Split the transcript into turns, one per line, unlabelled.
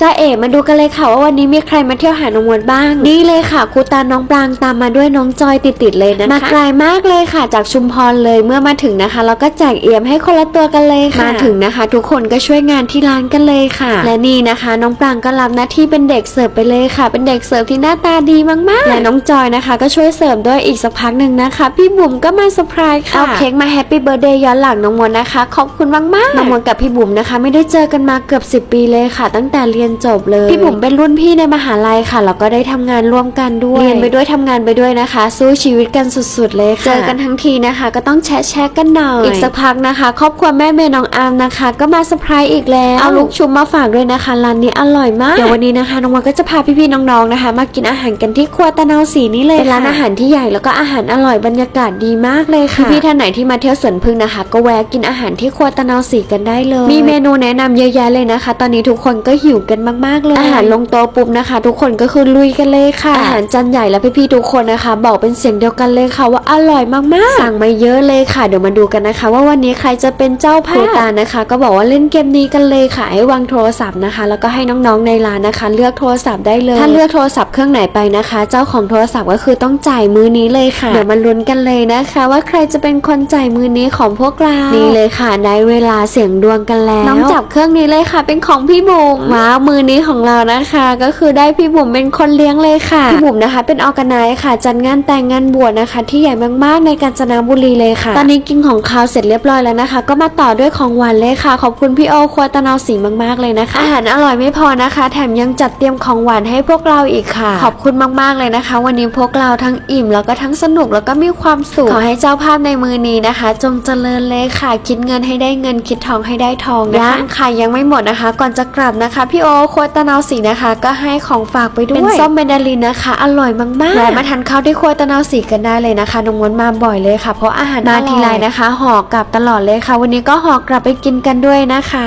จ้าเอ๋มาดูกันเลยค่ะว่าวันนี้มีใครมาเที่ยวหาน้องมวลบ้าง นี่เลยค่ะครูตาน้องปรางตามมาด้วยน้องจอยติดๆเลยนะคะมาไกลมากเลยค่ะ จากชุมพรเลยเมื่อมาถึงนะคะเราก็แจกเอี่ยมให้คนละตัวกันเลยค่ะมาถึงนะคะ ทุกคนก็ช่วยงานที่ร้านกันเลยค่ะ และนี่นะคะ น้องปรางก็รับหน้าที่เป็นเด็กเสิร์ฟไปเลยค่ะ เป็นเด็กเสิร์ฟที่หน้าตาดีมากๆและน้องจอยนะคะ ก็ช่วยเสิร์ฟด้วยอีกสักพักหนึ่งนะคะ พี่บุ๋มก็มาเซอร์ไพรส์ค่ะเอาเค้กมาแฮปปี้เบ t ร์ a เดย์ย้อนหลังน้องมวลนะคะขอบคุณมากๆน้องมวลกับพี่บุ๋มนะคะ ไม่ได้เจอกันมาเกือบ 10 ปีเลยค่ะ ตั้งแต่เรียนจบเลย พี่บุ๋มเป็นรุ่นพี่ในมหาลัยค่ะ แล้วก็ได้ทำงานร่วมกันด้วย เรียนไปด้วยทำงานไปด้วยนะคะ สู้ชีวิตกันสุดๆเลยค่ะ เจอกันทั้งทีนะคะ ก็ต้องแชะแชะกันหน่อย อีกสักพักนะคะ ครอบครัวแม่เมย์น้องอาร์มนะคะ ก็มาเซอร์ไพรส์อีกแล้ว เอาลูกชุบมาฝากด้วยนะคะ ร้านนี้อร่อยมาก เดี๋ยววันนี้นะคะน้องวันก็จะพาพี่ๆน้องๆนะคะ มากินอาหารกันที่ครัวตะนาวสีนี่เลยเป็นร้านอาหารที่ใหญ่แล้วก็อาหารอร่อยบรรยากาศดีมากเลยค่ะพี่ๆท่านไหนที่มาเที่ยวสวนพึ่งนะคะ ก็แวะกินอาหารที่ครัวตะนาวสีกันได้เลย มีเมนูแนะนำเยอะแยะเลยนะคะ ตอนนี้ทุกคนก็หิวกันมากๆเลยอาหารลงโต๊ะปุ๊บนะคะ ทุกคนก็คือลุยกันเลยค่ะ อาหารจานใหญ่แล้วพี่ๆทุกคนนะคะ บอกเป็นเสียงเดียวกันเลยค่ะว่าอร่อยมากๆ สั่งมาเยอะเลยค่ะ เดี๋ยวมาดูกันนะคะ ว่าวันนี้ใครจะเป็นเจ้าภาพครูตานะคะ ก็บอกว่าเล่นเกมนี้กันเลยค่ะให้วางโทรศัพท์นะคะ แล้วก็ให้น้องๆในร้านนะคะ เลือกโทรศัพท์ได้เลยถ้าเลือกโทรศัพท์เครื่องไหนไปนะคะ เจ้าของโทรศัพท์ก็คือต้องจ่ายมือนี้เลยค่ะเดี๋ยวมาลุ้นกันเลยนะคะ ว่าใครจะเป็นคนจ่ายมือนี้ของพวกเรานี่เลยค่ะได้เวลาเสี่ยงดวงกันแล้วน้องจับเครื่องนี้เลยค่ะ เป็นของพี่บุ๋มว้าวมือนี้ของเรานะคะ ก็คือได้พี่บุ๋มเป็นคนเลี้ยงเลยค่ะพี่บุ๋มนะคะ เป็นออกไนค่ะ จัดงานแต่งงานบวชนะคะ ที่ใหญ่มากๆในกาญจนบุรีเลยค่ะ ตอนนี้กินของคาวเสร็จเรียบร้อยแล้วนะคะ ก็มาต่อด้วยของหวานเลยค่ะ ขอบคุณพี่โอครัวตะนาวสีมากๆเลยนะคะ อาหารอร่อยไม่พอนะคะ แถมยังจัดเตรียมของหวานให้พวกเราอีกค่ะ ขอบคุณมากๆเลยนะคะ วันนี้พวกเราทั้งอิ่มแล้วก็ทั้งสนุกแล้วก็มีความสุขขอให้เจ้าภาพในมือนี้นะคะ จงเจริญเลยค่ะ คิดเงินให้ได้เงินคิดทองให้ได้ทองนะคะยังค่ะยังไม่หมดนะคะ ก่อนจะกลับนะคะพี่โอครัวตะนาวสีนะคะ ก็ให้ของฝากไปด้วยเป็นส้มแมนดารินนะคะ อร่อยมากๆแวะมาทานข้าวที่ครัวตะนาวสีกันได้เลยนะคะน้องมวนมาบ่อยเลยค่ะ เพราะอาหารมาทีไรนะคะห่อกลับตลอดเลยค่ะ วันนี้ก็ห่อกลับไปกินกันด้วยนะคะ